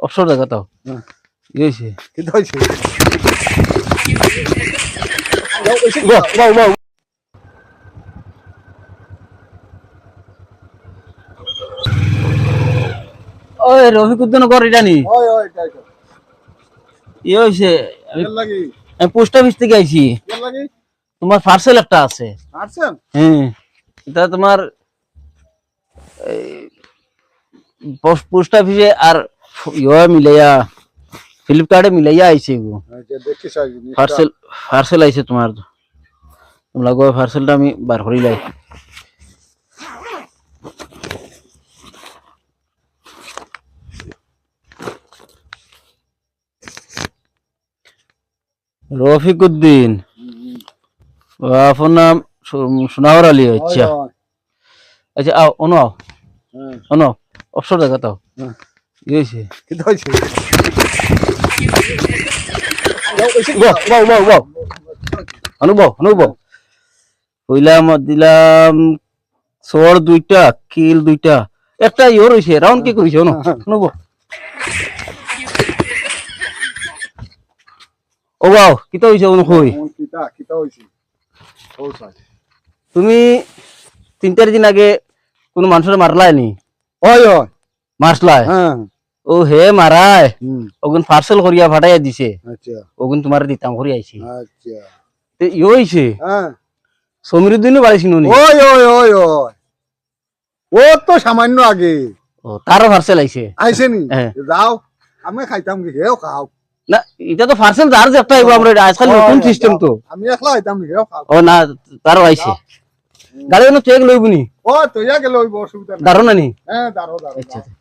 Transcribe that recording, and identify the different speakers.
Speaker 1: অবসর জায়গা তাও
Speaker 2: হ্যাঁ। কিন্তু হয়েছে?
Speaker 1: ওই রফিকুদ্দিন কর এটা নি।
Speaker 2: ওই ওই এটাই তো।
Speaker 1: হয়েছে? আমি পোস্ট অফিস থেকে আইছি। তোমার পার্সেল একটা আছে। হ্যাঁ। এটা তোমার পোস্ট অফিসে আর ইয়ে মিলাইয়া ফ্লিপকার্টে মিলাইয়া আইছে গো পার্সেল পার্সেল আইছে তোমার তোমরা গো পার্সেলটা আমি বার করি লাই রফিকুদ্দিন ও, আপনার নাম সোনাওয়ার আলী আচ্ছা আচ্ছা আও অনু আও অনু অবসর দেখা তাও
Speaker 2: হ্যাঁ।
Speaker 1: কি হয়েছে?
Speaker 2: কিন্তু হয়েছে।
Speaker 1: বাহ বাহ বাহ বাহ অনুভব অনুভব কইলাম দিলাম সর দুইটা কিল দুইটা। একটা ইয়ে রয়েছে রাউন্ড কি অনু অনুভব ও বাও কিতা হয়েছে অনু কই?
Speaker 2: কোন কিতা কিতা হয়েছে ও সাইজ
Speaker 1: তুমি তিন চার দিন আগে কোন মানুষের মারলাই নি?
Speaker 2: ওই
Speaker 1: মারলাই
Speaker 2: হ্যাঁ।
Speaker 1: ও হে মারায়। ওগুন পার্সেল করিয়া ফাটাইয়া দিছে।
Speaker 2: আচ্ছা।
Speaker 1: ওগুন তোমার দিতাম করি আইছি।
Speaker 2: আচ্ছা।
Speaker 1: তে ইয়ে হয়েছে
Speaker 2: হ্যাঁ। ওই ওই ওই ওই। ও তো সামান্য আগে।
Speaker 1: ও তারও পার্সেল আইছে।
Speaker 2: আইসে নি?
Speaker 1: হ্যাঁ।
Speaker 2: যাও আমি খাইতাম কি? হেও খাও।
Speaker 1: না এটা তো পার্সেল যার যে একটা আইবো আমরা আজকাল নতুন সিস্টেম তো।
Speaker 2: আমি একলা খাইতাম কি? হেও খাও।
Speaker 1: ও না তারও আইছে। গাড়ি চেক লইব নি?
Speaker 2: ও তুইয়া গেলে ওই অসুবিধা নেই।
Speaker 1: দারো না?
Speaker 2: হ্যাঁ দাঁড়ো দাঁড়ো
Speaker 1: আচ্ছা
Speaker 2: দাঁড়ো।